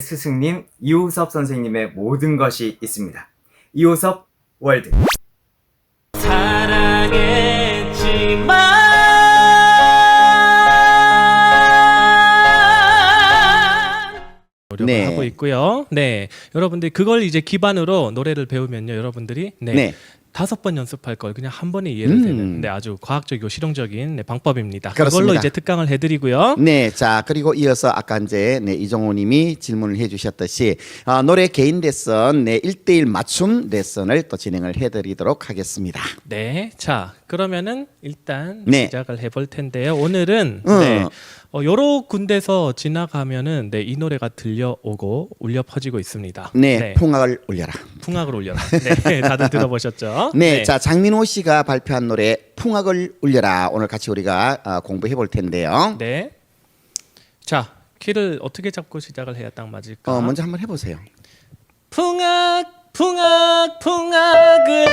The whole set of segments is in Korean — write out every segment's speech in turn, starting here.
스승님 이호섭 선생님의 모든 것이 있습니다. 이호섭 월드. 노력을 네. 하고 있고요. 네, 여러분들 그걸 이제 기반으로 노래를 배우면요, 여러분들이 네, 네. 다섯 번 연습할 걸 그냥 한 번에 이해를 음. 되는 네, 아주 과학적이고 실용적인 네, 방법입니다. 그걸로 그렇습니다. 이제 특강을 해드리고요. 네, 자 그리고 이어서 아까 이제 네, 이종호님이 질문을 해주셨듯이 아, 노래 개인 레슨 네 1대1 맞춤 레슨을 또 진행을 해드리도록 하겠습니다. 네, 자 그러면은 일단 네. 시작을 해볼 텐데요. 오늘은 어. 네, 어, 여러 군데서 지나가면은 네, 이 노래가 들려오고 울려 퍼지고 있습니다. 네, 풍악을 올려라. 풍악을 울려라. 네, 다들 들어보셨죠? 네, 자 장민호 씨가 발표한 노래 풍악을 울려라 오늘 같이 우리가 아, 공부해 볼 텐데요. 네. 자, 키를 어떻게 잡고 시작을 해야 딱 맞을까? 어, 먼저 한번 해보세요. 풍악 풍악 풍악을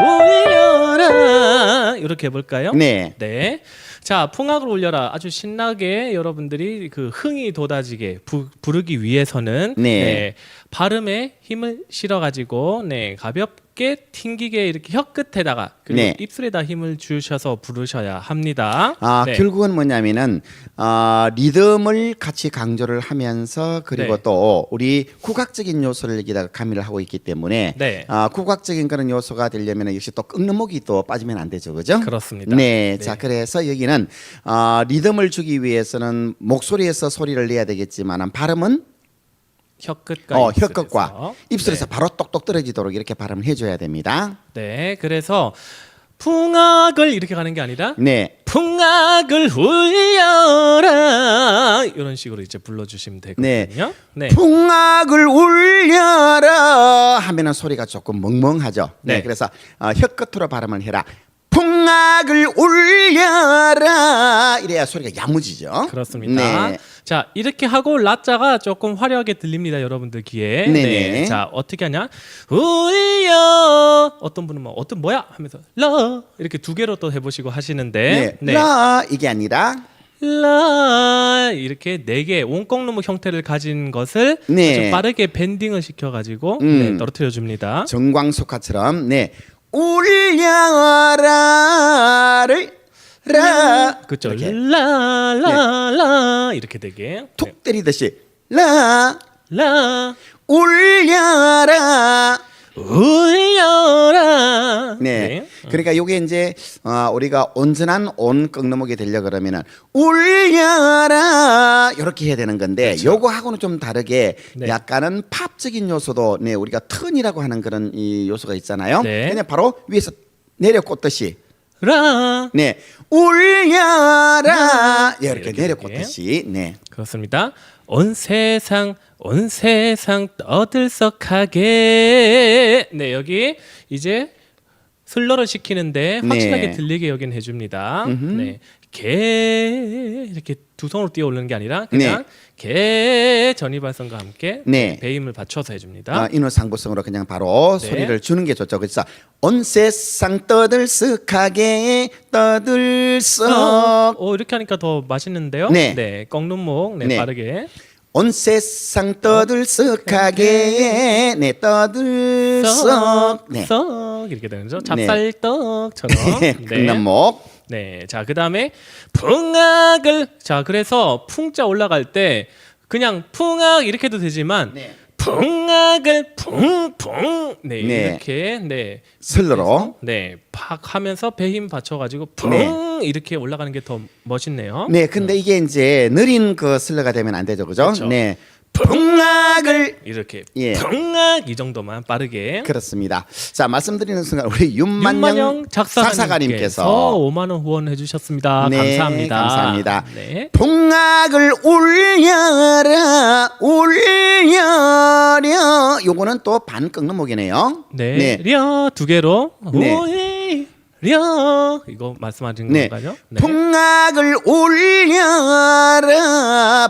울려라 이렇게 해볼까요? 네, 네. 자, 풍악을 울려라. 아주 신나게 여러분들이 그 흥이 돋아지게 부, 부르기 위해서는 네. 발음에 힘을 실어 가지고 네, 가볍게 튕기게 이렇게 혀 끝에다가 그리고 네. 입술에다 힘을 주셔서 부르셔야 합니다. 아 네. 결국은 뭐냐면은 아, 리듬을 같이 강조를 하면서 그리고 네. 또 우리 국악적인 요소를 여기다가 가미를 하고 있기 때문에 네. 아, 국악적인 그런 요소가 되려면 역시 또 꺾는 목이 또 빠지면 안 되죠, 그죠? 그렇습니다. 네, 네. 자 그래서 여기는 아, 리듬을 주기 위해서는 목소리에서 소리를 내야 되겠지만 발음은 혀 끝과 어. 혀끝과 입술에서 네. 바로 똑똑 떨어지도록 이렇게 발음을 해줘야 됩니다. 네, 그래서 풍악을 이렇게 가는 게 아니라 네, 풍악을 울려라 이런 식으로 이제 불러주시면 되거든요. 네, 풍악을 울려라 하면은 소리가 조금 멍멍하죠. 네, 네. 그래서 어, 혀 끝으로 발음을 해라. 풍악을 울려라 이래야 소리가 야무지죠. 그렇습니다. 네. 자 이렇게 하고 라자가 조금 화려하게 들립니다, 여러분들 귀에. 네네. 네. 자 어떻게 하냐? 울려 어떤 분은 뭐 어떤 뭐야 하면서 라 이렇게 두 개로 또 해보시고 하시는데 네. 라 이게 아니라 라 이렇게 네개 원꺾는 형태를 가진 것을 네. 아주 빠르게 밴딩을 시켜가지고 음. 네, 떨어뜨려 줍니다. 정광석화처럼 네 울려라를 라. 그렇죠. 라라라. 이렇게 되게. 툭 때리듯이 라. 라. 울려라 울려라. 네. 그러니까 요게 이제 어, 우리가 온전한 온 꺾는목이 되려 그러면은 울려라 이렇게 해야 되는 건데 요거하고는 좀 다르게 그렇죠. 네. 약간은 팝적인 요소도 네 우리가 턴이라고 하는 그런 이 요소가 있잖아요. 네. 그냥 바로 위에서 내려 꽂듯이 라. 네 울려라 이렇게, 음. 이렇게 내려 되게. 꽂듯이 네. 그렇습니다. 온 세상 온 세상 떠들썩하게 네 여기 이제 슬러를 시키는데 확실하게 네. 들리게 여긴 해줍니다. 네. 개 이렇게 두 손으로 뛰어 올리는 게 아니라 그냥 개 전이 발성과 함께 네. 배임을 받쳐서 해줍니다. 어, 인호상부성으로 그냥 바로 네. 소리를 주는 게 좋죠. 그래서 온 세상 떠들썩하게 떠들썩 어, 이렇게 하니까 더 맛있는데요. 네. 꺾는 목, 네, 네. 빠르게. 온 세상 떠들썩하게 네 떠들썩 네 썩 이렇게 되는 거죠. 네. 찹쌀떡처럼. 네, 극남목 네, 자 그 다음에 풍악을 자 그래서 풍자 올라갈 때 그냥 풍악 이렇게 해도 되지만 네. 풍악을 풍풍 네, 네. 이렇게 네 슬로로 네 팍 하면서 배 힘 받쳐가지고 풍 네. 이렇게 올라가는 게 더 멋있네요. 네 근데 이게 이제 느린 그 슬러가 되면 안 되죠 그죠 그렇죠. 네 풍악을 이렇게 예. 풍악 이 정도만 빠르게 그렇습니다 자 말씀드리는 순간 우리 윤만영, 윤만영 작사가님께서 작사가님께서 5만 원 후원해 주셨습니다. 네, 감사합니다. 감사합니다. 네. 풍악을 울려라 울려려 요거는 또반 꺾는 목이네요 네. 려두 개로 네. 오히려 이거 말씀하신 네. 건가요? 네. 풍악을 울려라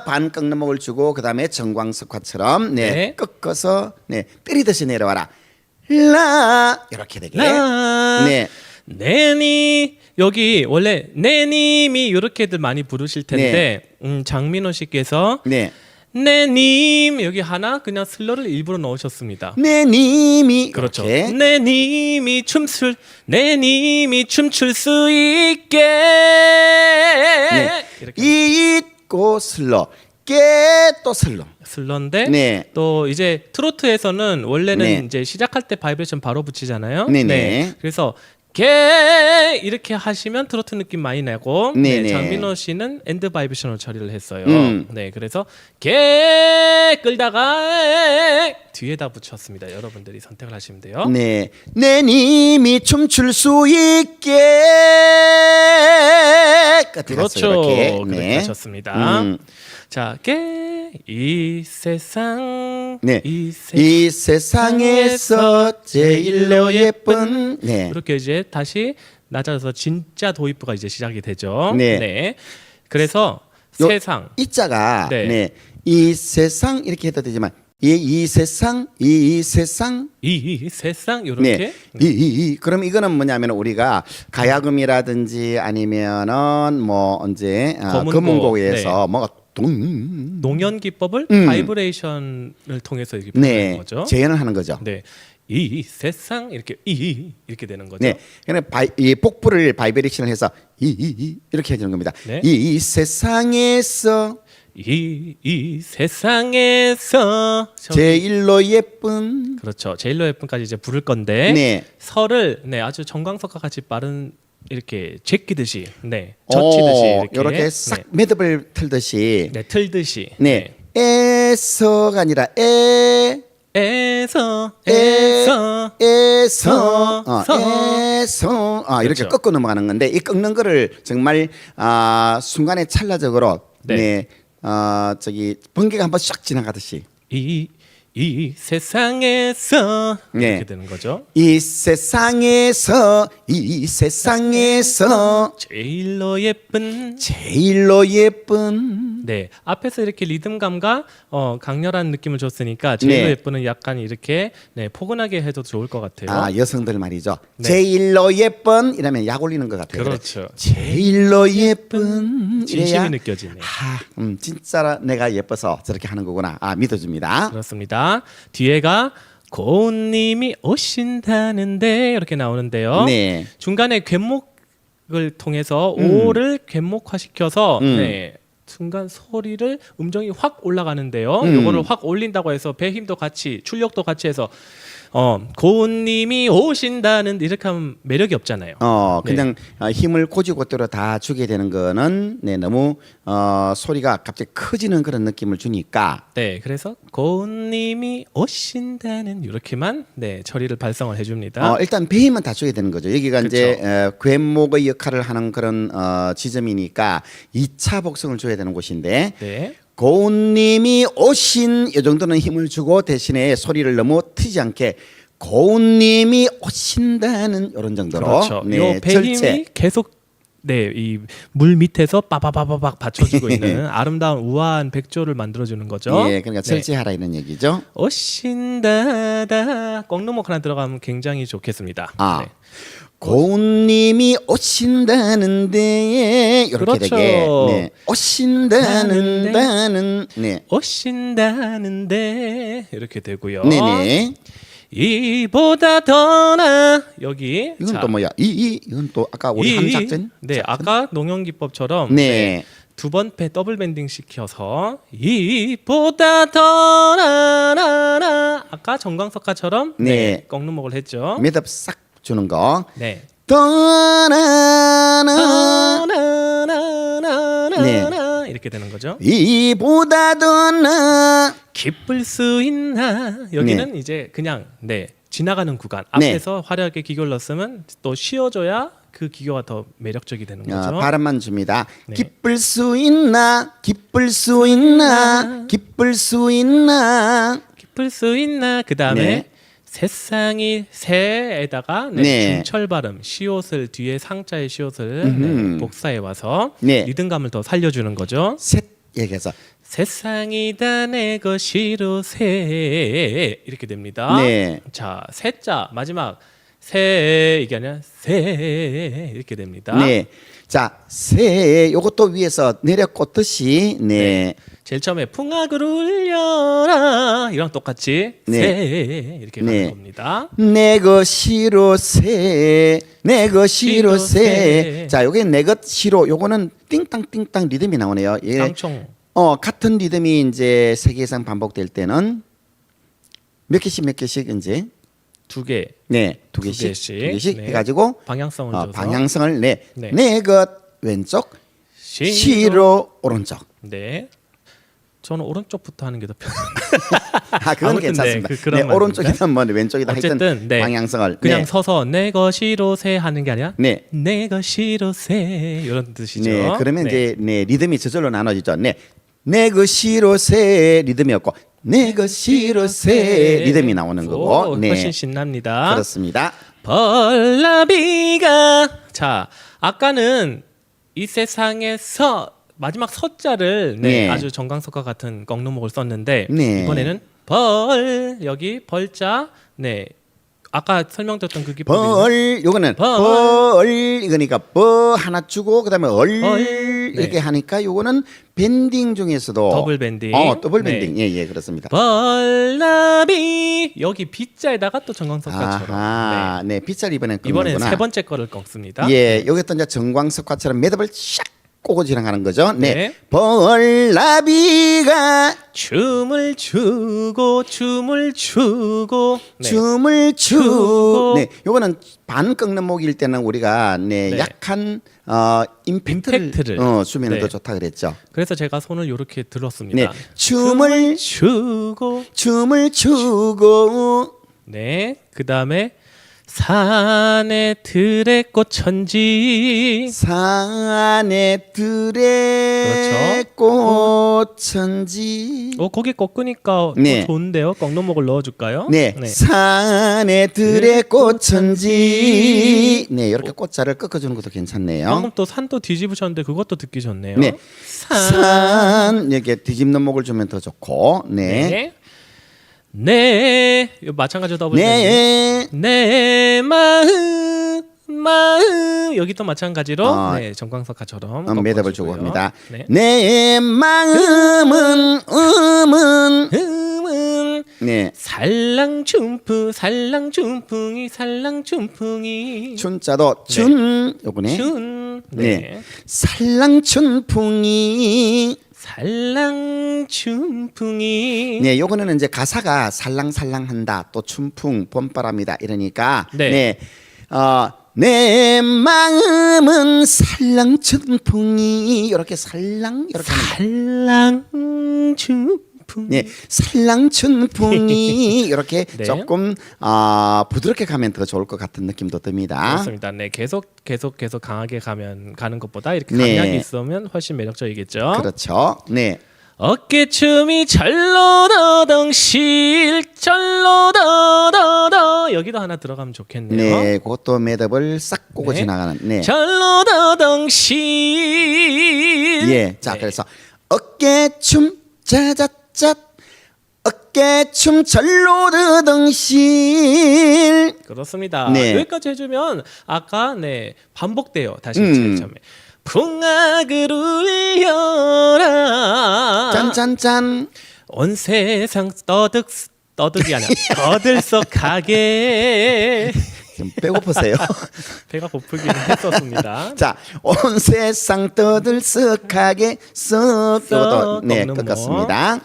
반 꺾는 목을 주고 그 다음에 정광석화처럼 네, 네. 꺾어서 네 때리듯이 내려와라 라 이렇게 되게 라 네. 내니 여기 원래 내님이 이렇게들 많이 부르실 텐데 음, 장민호 씨께서 네. 내님 여기 하나 그냥 슬러를 일부러 넣으셨습니다. 내 님이 그렇죠. 이렇게. 내 님이 춤출 내 님이 춤출 수 있게 네. 이렇게 잊고 슬러 깨또 슬러. 슬러인데 네. 또 이제 트로트에서는 원래는 네. 이제 시작할 때 바이브레이션 바로 붙이잖아요. 네네. 그래서 개 이렇게 하시면 트로트 느낌 많이 나고 네, 네네. 장민호 씨는 엔드 바이브레이션으로 처리를 했어요. 음. 네, 그래서 개 끌다가 뒤에다 붙였습니다. 여러분들이 선택을 하시면 돼요. 네. 내 님이 춤출 수 있게 끝에 그렇죠. 이렇게. 그렇게 하셨습니다. 음. 자, 깨이 세상 네. 이 세상 이 세상에서 제일로 예쁜 네. 이렇게 이제 다시 낮아져서 진짜 도입부가 이제 시작이 되죠. 네. 그래서 요- 세상 이 자가 네. 네. 이 세상 이렇게 해도 되지만 이, 이 세상 이, 이 세상 이, 이 세상 이렇게 네. 이, 이, 이. 그럼 이거는 뭐냐면 우리가 가야금이라든지 아니면은 뭐 언제 아, 검은고, 검은고에서 네. 뭐가 동 농연 기법을 음. 바이브레이션을 통해서 이렇게 표현하는 네. 거죠. 재현을 하는 거죠. 네. 이 세상 이렇게 이 이렇게 되는 거죠. 네. 그러니까 바이, 이 복부를 바이브레이션을 해서 이, 이, 이 이렇게 해주는 겁니다. 네. 이 세상에서 이, 이 세상에서 제일로 예쁜 그렇죠. 제일로 예쁜까지 이제 부를 건데 네. 설을 네 아주 정광석과 같이 빠른 이렇게 제끼듯이 네 젖히듯이 어, 이렇게 이렇게 싹 매듭을 틀듯이 네, 네 틀듯이 네. 에서가 아니라 에 에서 에, 에서 에서 어, 서. 에서 아, 이렇게 그렇죠. 꺾고 넘어가는 건데 이 꺾는 거를 정말 아, 순간에 찰나적으로 네. 네. 어, 저기 번개가 한번 싹 지나가듯이 이, 이 세상에서 네. 이렇게 되는 거죠. 이 세상에서 이 세상에서 제일로 예쁜 제일로 예쁜 네 앞에서 이렇게 리듬감과 어, 강렬한 느낌을 줬으니까 제일로 네. 예쁜은 약간 이렇게 네 포근하게 해도 좋을 것 같아요. 아 여성들 말이죠. 네. 제일로 예쁜 이러면 약 올리는 것 같아요. 그렇죠. 제일로 예쁜 진심이 이래야 느껴지네. 아, 음, 진짜 내가 예뻐서 저렇게 하는 거구나. 아 믿어줍니다. 그렇습니다. 뒤에가 고운님이 오신다는데 이렇게 나오는데요. 네. 중간에 귓목을 통해서 음. 오를 귓목화시켜서 음. 네. 순간 소리를 음정이 확 올라가는데요. 음. 요거를 확 올린다고 해서 배 힘도 같이 출력도 같이 해서 어 고운님이 오신다는 이렇게 하면 매력이 없잖아요. 어 네. 그냥 어, 힘을 고지고대로 다 주게 되는 거는 네 너무 어 소리가 갑자기 커지는 그런 느낌을 주니까 네, 그래서 고운님이 오신다는 이렇게만 네 처리를 발성을 해줍니다. 어 일단 배 힘은 다 주게 되는 거죠. 여기가 이제 어, 귓목의 역할을 하는 그런 어 지점이니까 2차 복성을 줘야 되는 곳인데 네. 고운님이 오신 이 정도는 힘을 주고 대신에 소리를 너무 트지 않게 고운님이 오신다는 이런 정도로 그렇죠. 네, 요 배힘이 계속 네, 이 물 밑에서 빠바바바박 받쳐주고 있는 아름다운 우아한 백조를 만들어주는 거죠. 예, 그러니까 네. 절제하라 이런 얘기죠. 오신다다 꽁누목 하나 들어가면 굉장히 좋겠습니다. 아. 네. 고운님이 오신다는데 이렇게 그렇죠. 되게 네. 오신다는 다는 네. 오신다는데 이렇게 되고요. 네네. 이보다 더나 여기 이건 자, 또 뭐야? 이, 이 이건 또 아까 우리 이- 함작전? 네, 아까 농영 기법처럼 네. 두번배 더블 밴딩 시켜서 이보다 더 나나나 아까 정광석가처럼 네. 네. 꺾는 목을 했죠. 매듭 싹 주는 거. 네. 떠나나 나나나나나 이렇게 되는 거죠. 이보다 더 나 기쁠 수 있나 여기는 이제 그냥 네 지나가는 구간 네. 앞에서 화려하게 기교를 넣었으면 또 쉬어줘야 그 기교가 더 매력적이 되는 거죠. 어, 발음만 줍니다. 네. 기쁠 수 있나? 기쁠 수 있나? 기쁠 수 있나? 기쁠 수 있나 그 다음에 네. 새상이 새에다가 네, 네. 중철 발음 시옷을 뒤에 상자의 시옷을 음흠. 네, 복사해 와서 네. 리듬감을 더 살려주는 거죠. 셋 얘기해서 세상이 다 내 것이로 새 이렇게 됩니다. 네. 자 세자 마지막 세 이게 아니라 세 이렇게 됩니다. 네. 자, 새 요것도 위에서 내려 꽂듯이 네. 제일 처음에 풍악을 울려라 이랑 똑같이 네. 세 이렇게 가는 네. 겁니다. 내 것이로 새, 내 것이로 새. 새. 자, 요게 내 것이로 요거는 띵땅 띵땅 리듬이 나오네요. 예. 깡총 어, 같은 리듬이 이제 세 개 이상 반복될 때는 몇 개씩 몇 개씩 이제 두 개. 네, 두두 개씩, 개씩. 두 개씩 네. 해가지고 방향성을 어, 줘서 방향성을 내, 네. 내것 왼쪽, 시로. 시로 오른쪽. 네. 저는 오른쪽부터 하는 게 더 편. 아, 그건 괜찮습니다. 네, 네, 그- 그런 오른쪽이든 뭐 왼쪽이든 하여튼 네. 방향성을 그냥 네. 서서 내 것이로 세 하는 게 아니라 네. 내 것이로 세 이런 뜻이죠. 네, 그러면 네. 이제 네 리듬이 저절로 나눠지죠. 네, 내 것이로 새 리듬이었고 내 것이로 새 리듬이 나오는 거고. 오, 네, 훨씬 신납니다. 그렇습니다. 벌나비가 자 아까는 이 세상에서 마지막 서자를 네, 네. 아주 정광석과 같은 꺾노목을 썼는데 네. 이번에는 벌 여기 벌자 네 아까 설명드렸던 그 기법이 벌 요거는 벌. 벌 이거니까 버 하나 주고 그다음에 얼 얼. 네. 이렇게 하니까 요거는 밴딩 중에서도 더블 밴딩. 어, 더블 네. 밴딩. 예, 예, 그렇습니다. 벌나비 여기 빗자에다가 또 정광석과처럼 아하, 네, 이번엔 네. 이번엔 꺾는구나. 세 번째 거를 꺾습니다. 예, 여기 또 이제 정광석화처럼 매듭을 샥 꼬고 지나가는 거죠. 네. 네. 벌나비가 춤을 추고 춤을 추고 네. 춤을 추. 추고. 네, 요거는 반 꺾는 목일 때는 우리가 네, 네. 약한 어 임팩트를, 임팩트를. 어, 주면 네. 더 좋다 그랬죠. 그래서 제가 손을 이렇게 들었습니다. 네, 춤을 추고 춤을 추고 네 그다음에 산에 들에 꽃천지 산에 들에 꽃천지 어 거기 꺾으니까 네. 더 좋은데요 꺾노목을 넣어줄까요? 네, 산에 들에 꽃천지 네 이렇게 꽃자를 꺾어주는 것도 괜찮네요. 방금 또 산도 뒤집으셨는데 그것도 듣기 좋네요. 네, 산. 산 이렇게 뒤집는 목을 주면 더 좋고 네, 네. 네. 마찬가지로 더블 네. 네, 내 마음 마음 여기 또 마찬가지로 아, 네, 정광석화처럼 음, 매듭을. 주고 합니다. 네. 내 마음은 음은 음은 네 살랑춤풍 살랑춤풍이 살랑춤풍이 춘자도 춘 요거네 춘 네. 네. 살랑춘풍이 살랑춤풍이. 네, 요거는 이제 가사가 살랑살랑한다, 또 춘풍, 봄바람이다 이러니까 네. 네, 어, 내 마음은 살랑춘풍이. 이렇게 살랑 이렇게 하는 살랑춤 풍 네, 살랑춘풍이 이렇게 네. 조금 아 부드럽게 가면 더 좋을 것 같은 느낌도 듭니다. 그렇습니다. 네, 계속 계속 계속 강하게 가면 가는 것보다 이렇게 네. 강약이 있으면 훨씬 매력적이겠죠. 그렇죠. 네, 어깨춤이 절로 더덩실 절로 더더더 여기도 하나 들어가면 좋겠네요. 네, 그것도 매듭을 싹 꼬고 네. 지나가는. 네, 절로 더덩실 예, 자 네. 그래서 어깨춤 짜자 짜 어깨춤 절로 드덩실 그렇습니다. 네. 여기까지 해주면 아까 네 반복돼요. 다시 음. 처음에 풍악을 울려라 짠짠짠 온 세상 떠득 떠득이 아니라 떠들썩하게 좀 배고프세요? 배가 고프긴 했었습니다. 자, 온 세상 떠들썩하게 썩 이것도 네썩 꺾었습니다.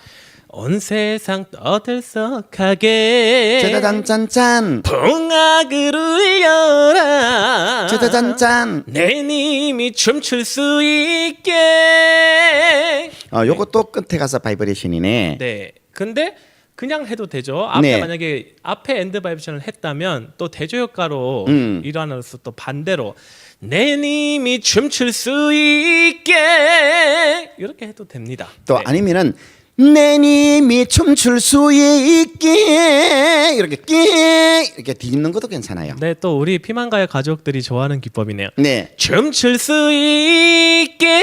온 세상 떠들썩하게 짜자잔짠짠 풍악을 울려라 짜자잔짠 내 님이 춤출 수 있게 어, 요것도 끝에 가서 바이브레이션이네. 네 근데 그냥 해도 되죠 앞에 네. 만약에 앞에 엔드 바이브션을 했다면 또 대조 효과로 음. 일어나서 또 반대로 내 님이 춤출 수 있게 이렇게 해도 됩니다 또 네. 아니면은 내 님이 춤출 수 있게 이렇게 끼 이렇게 뒤집는 것도 괜찮아요. 네, 또 우리 피만가의 가족들이 좋아하는 기법이네요. 네. 춤출 수 있게.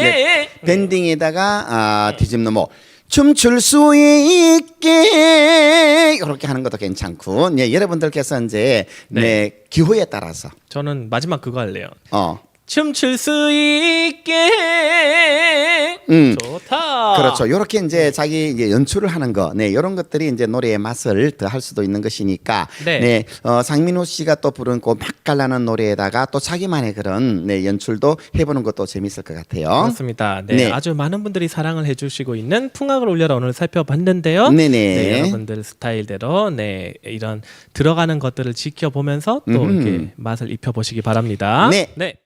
네. 밴딩에다가 아, 뒤집는 뭐 춤출 수 있게 이렇게 하는 것도 괜찮고 네, 여러분들께서 이제 네. 네. 기호에 따라서 저는 마지막 그거 할래요. 어 춤출 수 있게 음. 좋다. 그렇죠. 이렇게 이제 자기 이제 연출을 하는 거, 네, 이런 것들이 이제 노래의 맛을 더 할 수도 있는 것이니까, 네. 네, 어, 상민호 씨가 또 부른 그 맛깔나는 노래에다가 또 자기만의 그런 네 연출도 해보는 것도 재밌을 것 같아요. 그렇습니다. 네, 네. 아주 많은 분들이 사랑을 해주시고 있는 풍악을 올려라 오늘 살펴봤는데요. 네네. 네, 여러분들 스타일대로 네 이런 들어가는 것들을 지켜보면서 또 음흠. 이렇게 맛을 입혀보시기 바랍니다. 네. 네.